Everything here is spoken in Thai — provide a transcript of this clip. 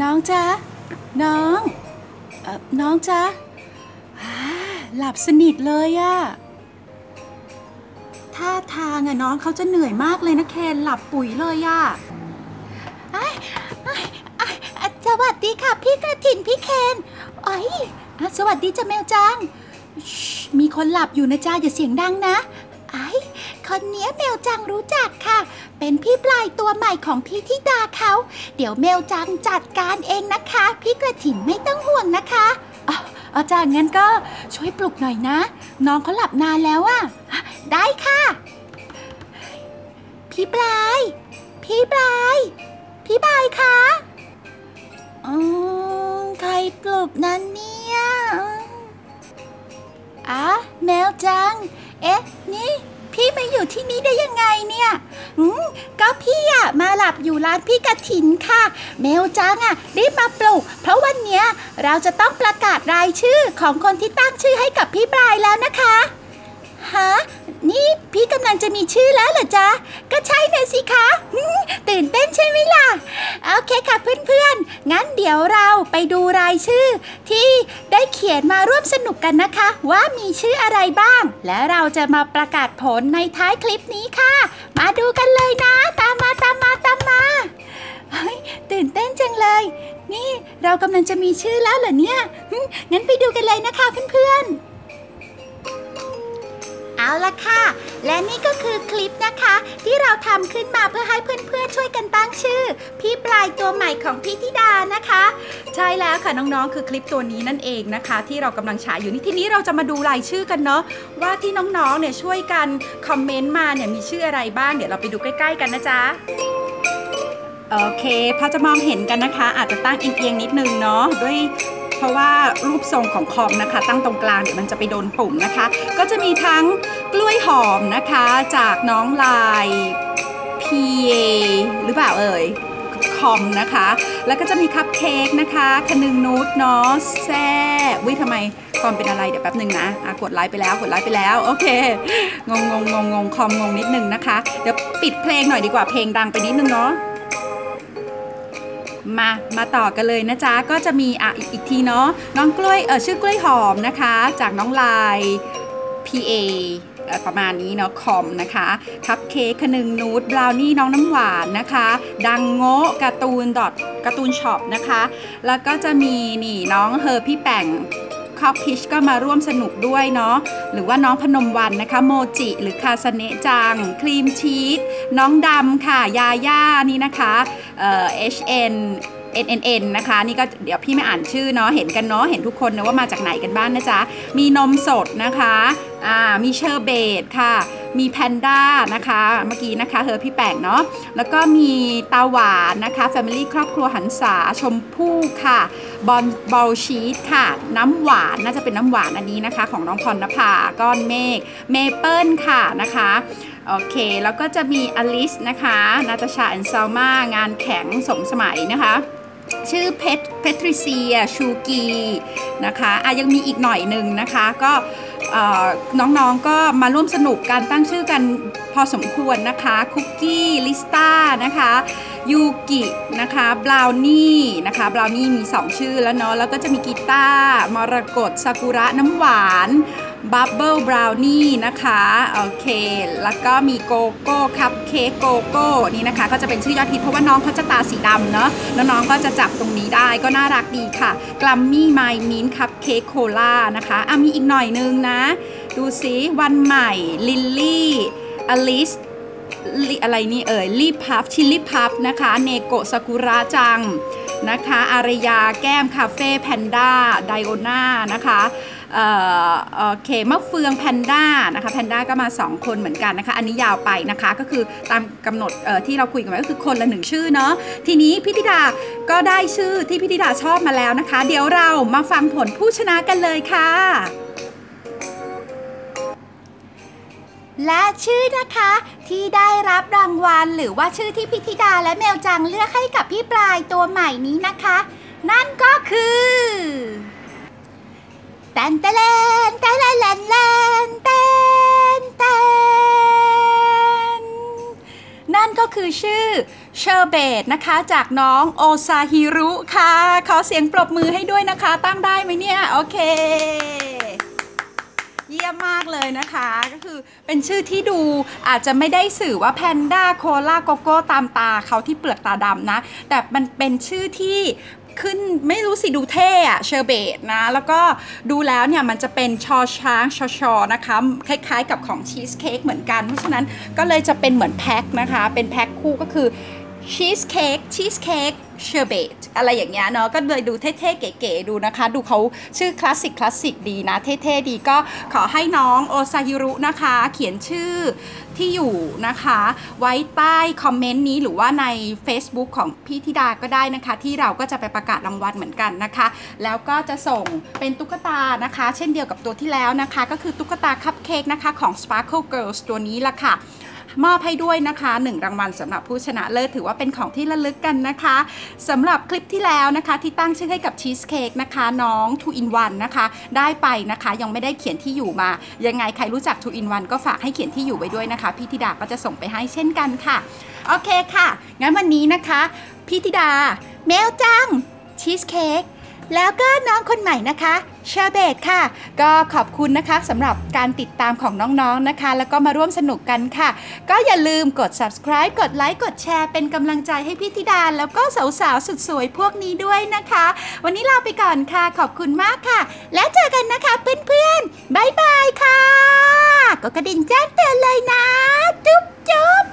น้องจ๊ะ น้องเออน้องจ๊ะอ่าหลับสนิทเลยอะท่าทางอะน้องเขาจะเหนื่อยมากเลยนะเคนหลับปุ๋ยเลยอะสวัสดีค่ะพี่กระถินพี่เคนโอ้ยอะสวัสดีจ้ะแมวจังชิมีคนหลับอยู่นะจ๊ะอย่าเสียงดังนะไอ้ คนเนี้ยแมวจังรู้จักค่ะ เป็นพี่ปลายตัวใหม่ของพี่ธิดาเขา เดี๋ยวแมวจังจัดการเองนะคะ พี่กระถินไม่ต้องห่วงนะคะอาวอจารย์งั้นก็ช่วยปลุกหน่อยนะ น้องเขาหลับนานแล้วอะได้ค่ะ พี่ปลาย พี่ปลาย พี่ปลายคะอืมใครปลุกนั้นเนี่ยอืมอะแมวจัง เอ๊ะ นี่ พี่มาอยู่ที่นี่ได้ยังไงเนี่ยอืมก็พี่อะมาหลับอยู่ร้านพี่กระถินค่ะแมวจังอะรีบมาปลุก เพราะวันเนี้ยเราจะต้องประกาศรายชื่อของคนที่ตั้งชื่อให้กับพี่ปลายแล้วนะคะ ฮะ นี่พี่กำลังจะมีชื่อแล้วเหรอจ๊ะ ก็ใช่นะสิคะ ตื่นเต้นใช่ไหมล่ะ โอเคค่ะเพื่อนๆ งั้นเดี๋ยวเราไปดูรายชื่อ ที่ได้เขียนมาร่วมสนุกกันนะคะ ว่ามีชื่ออะไรบ้าง และเราจะมาประกาศผลในท้ายคลิปนี้ค่ะ มาดูกันเลยนะ ตามมาตามมาตามมาเฮ้ยตื่นเต้นจังเลย นี่เรากำลังจะมีชื่อแล้วเหรอเนี่ย งั้นไปดูกันเลยนะคะเพื่อนๆ เอาละค่ะ และนี่ก็คือคลิปนะคะ ที่เราทำขึ้นมาเพื่อให้เพื่อนๆช่วยกันตั้งชื่อ พี่ปลายตัวใหม่ของพี่ธิดานะคะ ใช่แล้วค่ะน้องๆ คือคลิปตัวนี้นั่นเองนะคะ ที่เรากำลังฉายอยู่นี่ทีนี้เราจะมาดูรายชื่อกันเนาะว่าที่น้องๆเนี่ยช่วยกันคอมเมนต์มาเนี่ยมีชื่ออะไรบ้างเดี๋ยวเราไปดูใกล้ ๆ กันนะจ๊ะโอเคพอจะมองเห็นกันนะคะ อาจจะตั้งเอียงๆนิดนึงเนาะด้วย เพราะว่ารูปทรงของคอมนะคะ ตั้งตรงกลางเดี๋ยวมันจะไปโดนปุ่มนะคะ ก็จะมีทั้งกล้วยหอมนะคะ จากน้องลาย PA หรือเปล่าเอ่ยคอมนะคะ แล้วก็จะมีคัพเค้กนะคะคนึงนูดเนาะแซ่วิทำไมคอมเป็นอะไรเดี๋ยวแป๊บหนึ่งนะอะกดไลค์ไปแล้วกดไลค์ไปแล้วโอเคงงงงงงคอมงงนิดนึงนะคะ เดี๋ยวปิดเพลงหน่อยดีกว่าเพลงดังไปนิดนึงเนาะ มา มาต่อกันเลยนะจ๊ะ ก็จะมีอะอีกทีเนาะ น้องกล้วย เออชื่อกล้วยหอมนะคะ จากน้องลาย PA ประมาณนี้เนาะคอมนะคะ คัพเค้กขนึงนูดบราวนี่น้องน้ำหวานนะคะ ดังโง่การ์ตูนดอทการ์ตูนช็อปนะคะ แล้วก็จะมีนี่น้องเฮอร์พี่แป่งคอปพิชก็มาร่วมสนุกด้วยเนาะหรือว่าน้องพนมวันนะคะโมจิ หรือคาสเนะจัง ครีมชีสน้องดำค่ะ ยาย่านี่นะคะ เอ่อ HN NNN นะคะ นี่ก็เดี๋ยวพี่ไม่อ่านชื่อเนาะเห็นกันเนาะเห็นทุกคนนะว่ามาจากไหนกันบ้างนะจ๊ะ มีนมสดนะคะอ่ามีเชอร์เบตค่ะ มีแพนด้านะคะ เมื่อกี้นะคะเฮอพี่แป้งเนาะแล้วก็มีตาหวานนะคะ Family ครอบครัวหันษาชมพู่ค่ะบอลบอลชีสค่ะ น้ำหวานน่าจะเป็นน้ำหวานอันนี้นะคะ ของน้องพรณภาก้อนเมฆเมเปิลค่ะนะคะ โอเค แล้วก็จะมีอลิสนะคะนาตาชาแอนซาลมางานแข็งสมสมัยนะคะ ชื่อเพทเพทริเซีย ชูกีนะคะอะยังมีอีกหน่อยหนึ่งนะคะ ก็น้องๆก็มาร่วมสนุกการตั้งชื่อกันพอสมควรนะคะ คุกกี้ลิสต้านะคะยูกินะคะบราวนี่นะคะบราวนี่มี 2 ชื่อแล้วเนาะแล้วก็จะมีกีตาร์มรกตซากุระน้ำหวาน บับเบิลบราวนี่นะคะโอเค แล้วก็มีโกโก้คัพเค้กโกโก้นี่นะคะ ก็จะเป็นชื่อยอดฮิตเพราะว่าน้องเขาจะตาสีดำเนาะแล้วน้องก็จะจับตรงนี้ได้ก็น่ารักดีค่ะกลัมมี่ไมมินคัพเค้กโคลานะคะอะมีอีกหน่อยนึงนะ ดูสิวันใหม่ลิลลี่อลิสอะไรนี่เอ่ยลีพัฟชิลลี่พัฟนะคะ เนโกะซากุระจัง นะคะอารยาแก้มคาเฟ่แพนด้าไดโอนานะคะเอ่อโอเคมะเฟืองแพนด้านะคะแพนด้าก็มา 2 คนเหมือนกันนะคะอันนี้ยาวไปนะคะก็คือตามกำหนดที่เราคุยกันไว้ก็คือคนละหนึ่งชื่อเนาะทีนี้พิธิดาก็ได้ชื่อที่พิธิดาชอบมาแล้วนะคะ เดี๋ยวเรามาฟังผลผู้ชนะกันเลยค่ะ และชื่อนะคะที่ได้รับรางวัลหรือว่าชื่อที่พิธิดาและแมวจังเลือกให้กับพี่ปลายตัวใหม่นี้นะคะ นั่นก็คือแตนเตเลนแตนเลนเลนเลนแตนแตนนั่นก็คือชื่อเชอร์เบตนะคะจากน้องโอซาฮิรุค่ะ ขอเสียงปรบมือให้ด้วยนะคะ ตั้งได้ไหมเนี่ย โอเค เยี่ยมมากเลยนะคะ ก็คือเป็นชื่อที่ดูอาจจะไม่ได้สื่อว่าแพนด้าโคลาโกโก้ตามตาเขาที่เปลือกตาดำนะ แต่มันเป็นชื่อที่ขึ้นไม่รู้สิดูเท่อะเชอร์เบตนะ แล้วก็ดูแล้วเนี่ยมันจะเป็นชอช้างชอชอนะคะ คล้ายๆกับของชีสเค้กเหมือนกัน เพราะฉะนั้นก็เลยจะเป็นเหมือนแพ็คนะคะ เป็นแพ็คคู่ก็คือ ชีสเค้กชีสเค้กเชอร์เบตอะไรอย่างเงี้ยเนาะก็เลยดูเท่ๆ เก๋ๆดูนะคะ ดูเขาชื่อคลาสสิกคลาสสิกดีนะ เท่ๆ ดีก็ขอให้น้องโอซาฮิรุนะคะ เขียนชื่อที่อยู่นะคะ ไว้ใต้คอมเมนต์นี้หรือว่าใน Facebook ของพี่ธิดาก็ได้นะคะ ที่เราก็จะไปประกาศรางวัลเหมือนกันนะคะ แล้วก็จะส่งเป็นตุ๊กตานะคะ เช่นเดียวกับตัวที่แล้วนะคะ ก็คือตุ๊กตาคัพเค้กนะคะของ Sparkle Girls ตัวนี้ละค่ะ มอบให้ด้วยนะคะ1รางวัลสำหรับผู้ชนะเลิศถือว่าเป็นของที่ระลึกกันนะคะสำหรับคลิปที่แล้วนะคะ ที่ตั้งชื่อให้กับชีสเค้กนะคะน้อง2 in 1นะคะได้ไปนะคะยังไม่ได้เขียนที่อยู่มา ยังไงใครรู้จัก2 in 1ก็ฝากให้เขียนที่อยู่ไว้ด้วยนะคะพี่ธิดาก็จะส่งไปให้เช่นกันค่ะ โอเคค่ะ งั้นวันนี้นะคะพี่ธิดา แมวจังชีสเค้กแล้วก็น้องคนใหม่นะคะ เชอร์เบตค่ะ ก็ขอบคุณนะคะสำหรับการติดตามของน้องๆนะคะ แล้วก็มาร่วมสนุกกันค่ะ ก็อย่าลืมกด subscribe กดไลค์กดแชร์เป็นกำลังใจให้พี่ธิดา แล้วก็สาวๆสุดสวยพวกนี้ด้วยนะคะ วันนี้ลาไปก่อนค่ะ ขอบคุณมากค่ะ แล้วเจอกันนะคะเพื่อนๆบายบายค่ะก็กระดิ่งแจ้งเตือนเลยนะ จุ๊บจุ๊บ